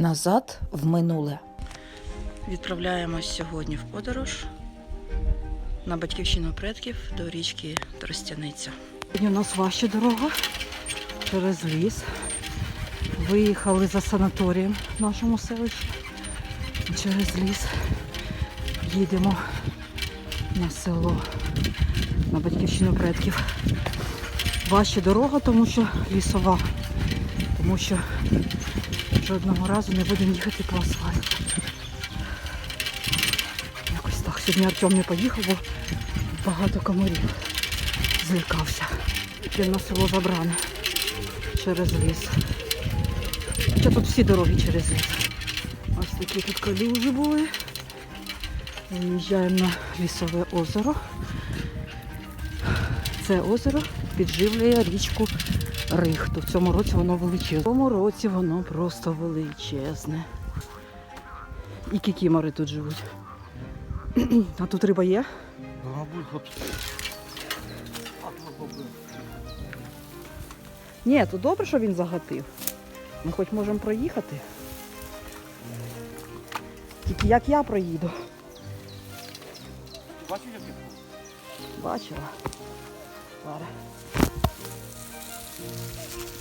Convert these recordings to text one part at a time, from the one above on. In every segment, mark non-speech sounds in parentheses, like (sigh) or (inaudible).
назад в минуле. Відправляємось сьогодні в подорож на батьківщину предків до річки Тростяниця. Сьогодні у нас важча дорога через ліс. Виїхали за санаторієм в нашому селищі. Через ліс їдемо на село, на батьківщину предків. Важча дорога, тому що лісова, тому що жодного разу не будемо їхати по асфальту. Якось так. Сьогодні Артем не поїхав, бо багато комарів злякався. Яке на село забране через ліс. Хоча тут всі дороги через ліс. Ось такі тут калюжі були. Виїжджаємо на лісове озеро. Це озеро підживлює річку Рихту. В цьому році воно величезне. В цьому році воно просто величезне. І кікімори тут живуть. А тут риба є? Ні, то добре, що він загатив. Ми хоч можемо проїхати. Тільки як я проїду. Їх? Бачила. Зараз.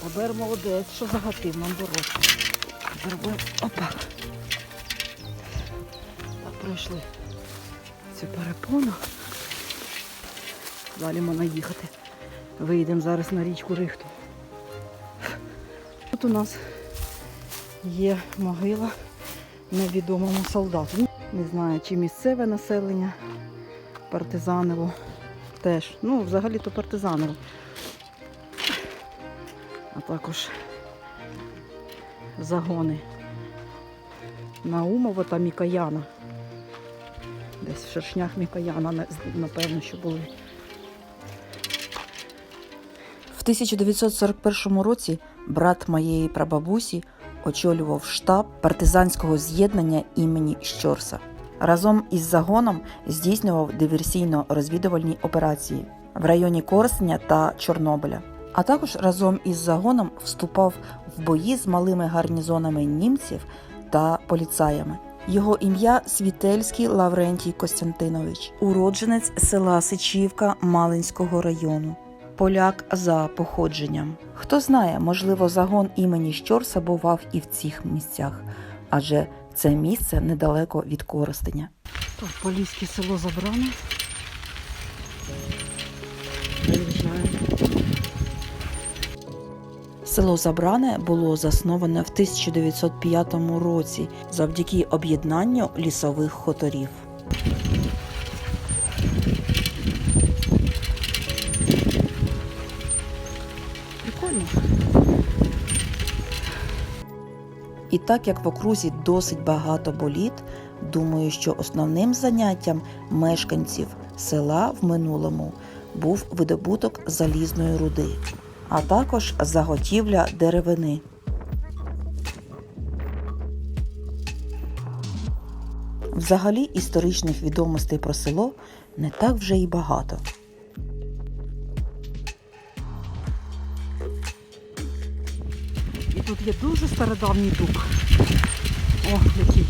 Тепер молодець, що загатив нам дорогу. Зробив. Опа. Так, пройшли цю перепону. Далі можна їхати. Вийдемо зараз на річку Рихту. Тут у нас є могила невідомому солдату. Не знаю, чи місцеве населення партизаново теж. Ну, взагалі-то партизаново. А також загони Наумова та Мікояна. Десь в шершнях Мікояна, напевно, що були. В 1941 році брат моєї прабабусі очолював штаб партизанського з'єднання імені Щорса. Разом із загоном здійснював диверсійно-розвідувальні операції в районі Корсня та Чорнобиля. А також разом із загоном вступав в бої з малими гарнізонами німців та поліцаями. Його ім'я Світельський Лаврентій Костянтинович, уродженець села Сичівка Малинського району поляк за походженням. Хто знає, можливо, загон імені Щорса бував і в цих місцях, адже це місце недалеко від Коростеня. Поліське село Забране. Село Забране було засноване в 1905 році завдяки об'єднанню лісових хуторів. Прикольно. І так як в окрузі досить багато боліт, думаю, що основним заняттям мешканців села в минулому був видобуток залізної руди, а також заготівля деревини. Взагалі історичних відомостей про село не так вже й багато. І тут є дуже стародавній дуб. О, який.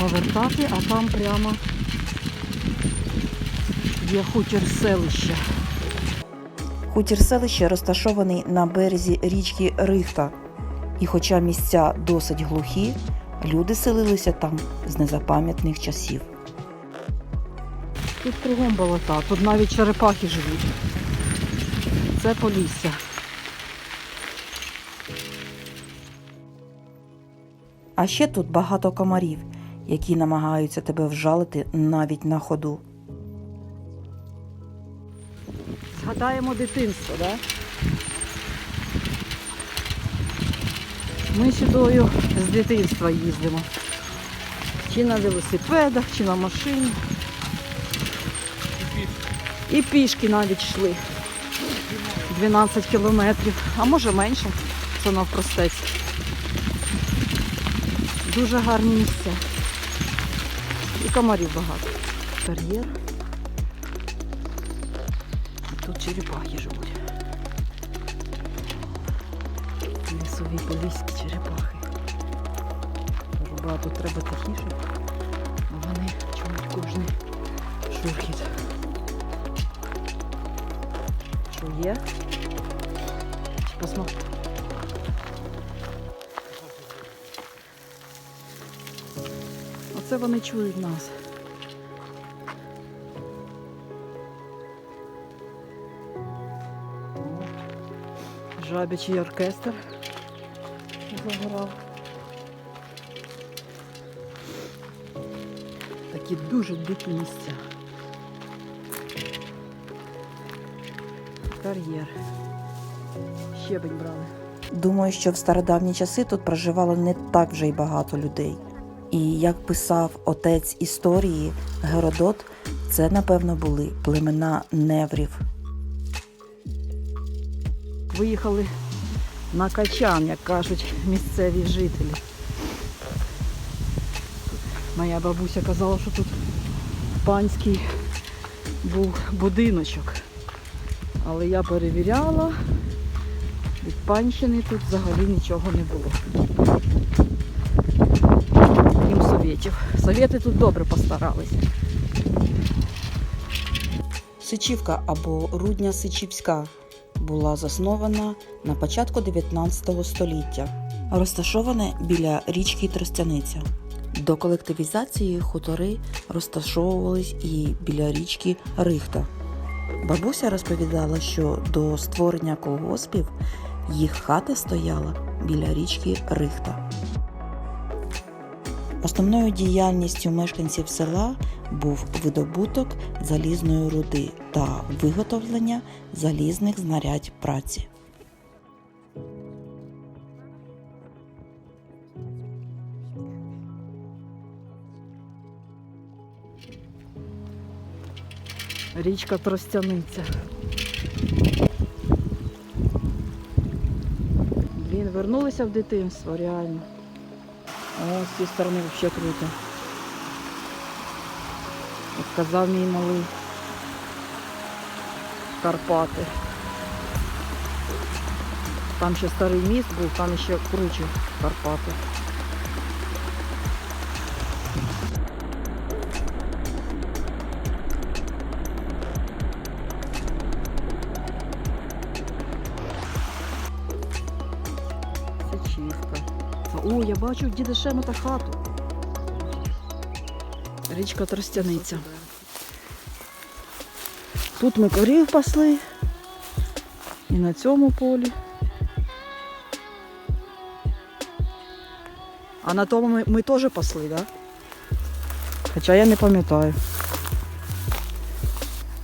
Повертати, а там прямо є хутір селища. Хутір селища розташований на березі річки Рихта, і хоча місця досить глухі, люди селилися там з незапам'ятних часів. Тут кругом болота, тут навіть черепахи живуть. Це Полісся. А ще тут багато комарів, які намагаються тебе вжалити навіть на ходу. Згадаємо дитинство, так? Да? Ми сюдою з дитинства їздимо. Чи на велосипедах, чи на машині. І пішки навіть йшли. 12 кілометрів, а може менше, це навпростець. Дуже гарні місця. І комарів багато. Кар'єр. Тут черепахи живуть. Лісові поліські черепахи. Багато треба тихіше. А вони чують кожний шурхіт. Що є? Посмотри. Оце вони чують нас. Жабячий оркестр заграв. Такі дуже дикі місця. Кар'єр. Щебень брали. Думаю, що в стародавні часи тут проживало не так вже й багато людей. І як писав отець історії Геродот, це напевно були племена неврів. Виїхали на качан, як кажуть місцеві жителі. Моя бабуся казала, що тут панський був будиночок. Але я перевіряла, від панщини тут взагалі нічого не було. Крім совєтів. Совєти тут добре постаралися. Сичівка або Рудня Сичівська була заснована на початку 19 століття, розташоване біля річки Тростяниця. До колективізації хутори розташовувались і біля річки Рихта. Бабуся розповідала, що до створення колгоспів їх хата стояла біля річки Рихта. Основною діяльністю мешканців села був видобуток залізної руди та виготовлення залізних знарядь праці. Річка Тростяниця. Блін, вернулися в дитинство, реально. О, з цієї сторони взагалі круто. Як казав мій малий. Карпати. Там ще старий міст був, там ще круче Карпати. Сичівка. О, я бачу діда Шемота хату. Річка Тростяниця. Тут ми корів пасли. І на цьому полі. А на тому ми, ми теж пасли, так? Да? Хоча я не пам'ятаю.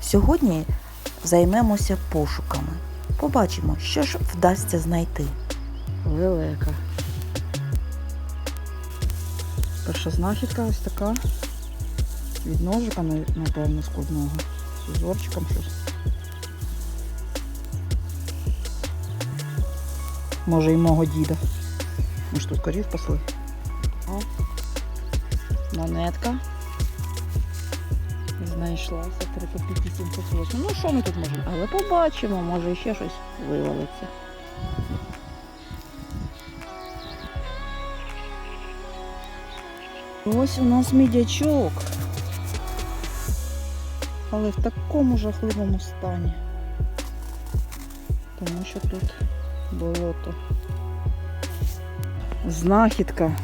Сьогодні займемося пошуками. Побачимо, що ж вдасться знайти. Велика. Перша знахідка ось така. Від ножика, напевно, складного. З узорчиком щось. Може і мого діда. Ми ж тут корів пасли. О, монетка. Знайшлася 3 копійки 708. Ну що ми тут можемо? Але побачимо, може ще щось вивалиться. Ось у нас мідячок. Але в такому жахливому стані. Тому що тут болото. Знахідка.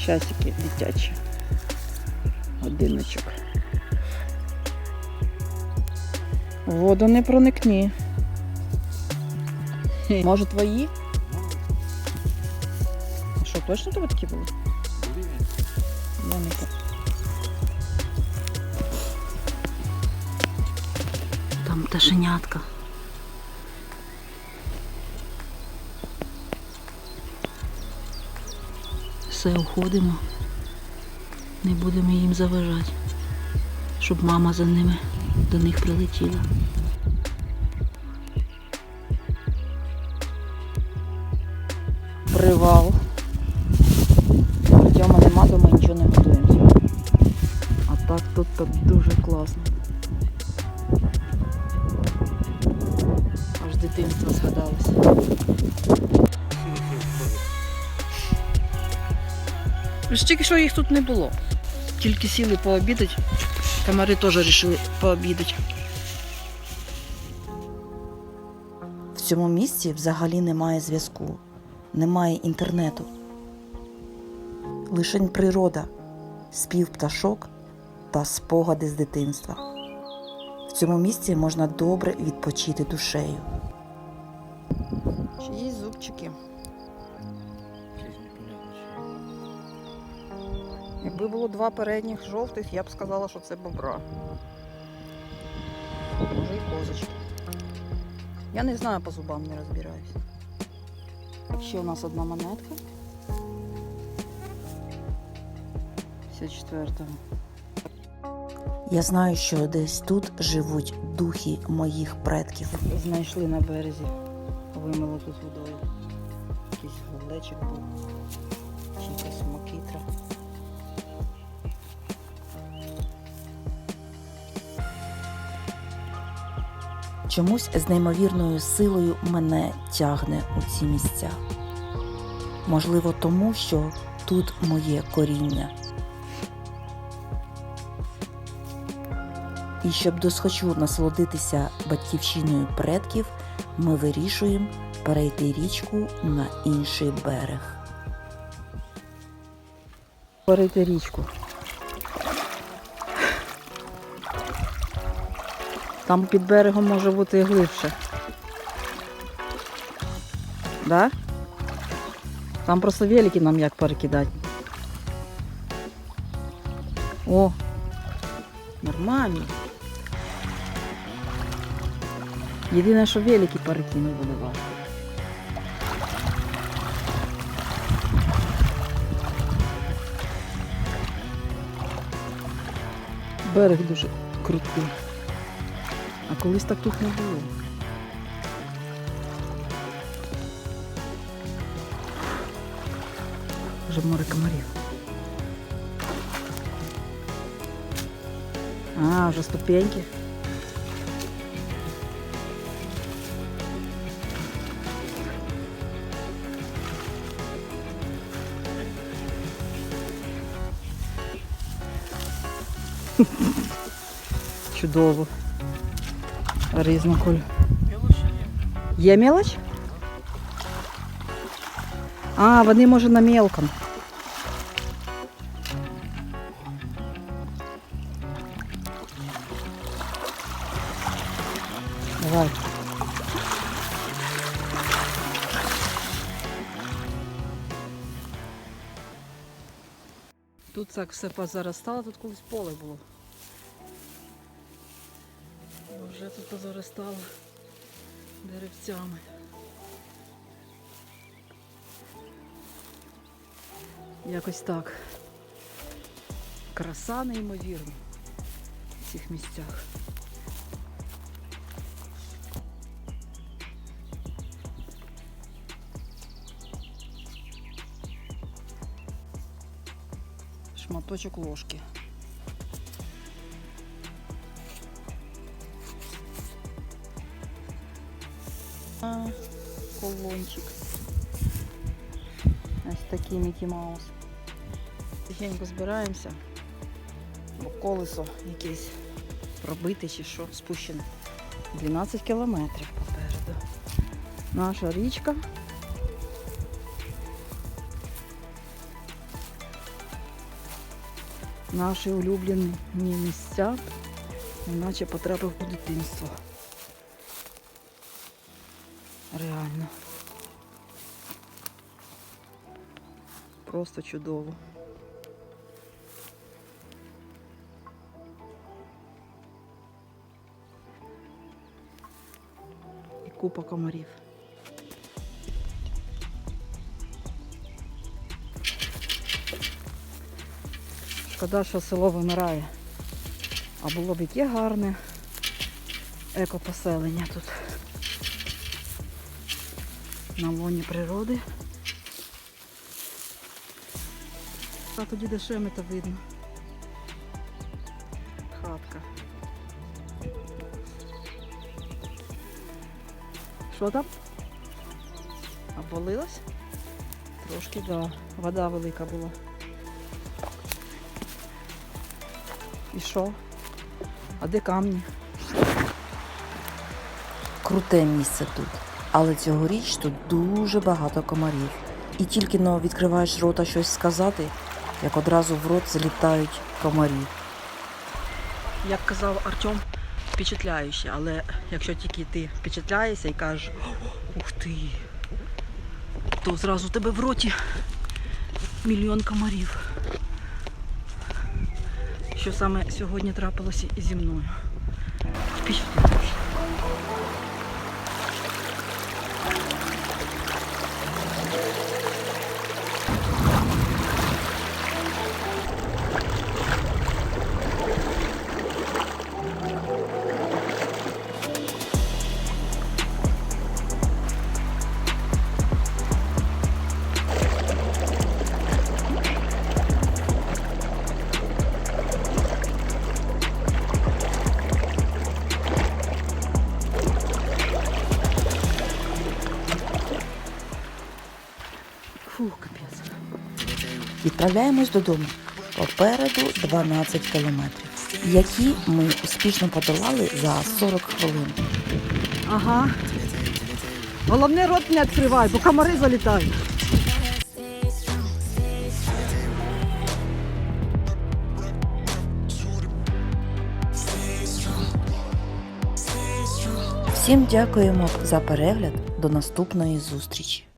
Часики дитячі. Годиночок. Воду не проникні. Може твої? Що, точно тебе такі були? Я не пам'ятаю. Там пташенятка. Все, уходимо. Не будемо їм заважати, щоб мама за ними до них прилетіла. Привал. Тут так дуже класно. Аж дитинство згадалося. Ж тільки що їх тут не було. Тільки сіли пообідати. Комари теж вирішили пообідати. В цьому місці взагалі немає зв'язку, немає інтернету. Лишень природа, спів пташок та спогади з дитинства. В цьому місці можна добре відпочити душею. Чиї зубчики? Якби було два передніх жовтих, я б сказала, що це бобра. Може і козочки. Я не знаю, по зубам не розбираюсь. Ще у нас одна монетка. 54-го. Я знаю, що десь тут живуть духи моїх предків. Знайшли на березі. Вимило тут водою. Якийсь глечик був. Чи якась макітра. Чомусь з неймовірною силою мене тягне у ці місця. Можливо, тому що тут моє коріння. І щоб досхочу насолодитися батьківщиною предків, ми вирішуємо перейти річку на інший берег. Перейти річку. Там під берегом може бути і глибше. Да? Там просто велики нам як перекидати. О! Нормально. Єдине, що велики перекинути буде важко. Берег дуже крутий. А колись так тут не було. Вже море комарів. А, вже ступеньки. (laughs) Чудово. Різноколь. Є мелоч? А, вони може на мелком. Давай. Тут так все позаростало, тут колись поле було. Вже тут позаростало деревцями. Якось так. Краса неймовірна в цих місцях. Шматочок ложки. А, колончик. Ось такий Мікі Маус. Тихенько збираємося, бо колесо якесь пробите чи що, спущене. 12 кілометрів попереду. Наша річка. Наші улюблені місця, іначе потрапив у дитинство. Реально. Просто чудово. І купа комарів. Шкода, що село вимирає. А було б яке гарне. екопоселення тут. На лоні природи. А тоді де шемета видно. Хатка. Що там? Обвалилась? Трошки, да. Вода велика була. І що? А де камні? Круте місце тут. Але цьогоріч тут дуже багато комарів. І тільки но відкриваєш рота щось сказати, як одразу в рот залітають комарі. Як казав Артем, впечатляюче, але якщо тільки ти впечатляєшся і кажеш ух ти, то зразу тебе в роті мільйон комарів. Що саме сьогодні трапилося і зі мною. Впечатляюче. Фу, капець. Відправляємось додому. Попереду 12 кілометрів, які ми успішно подолали за 40 хвилин. Ага. Головне рот не відкривай, бо комари залітають. Всім дякуємо за перегляд. До наступної зустрічі!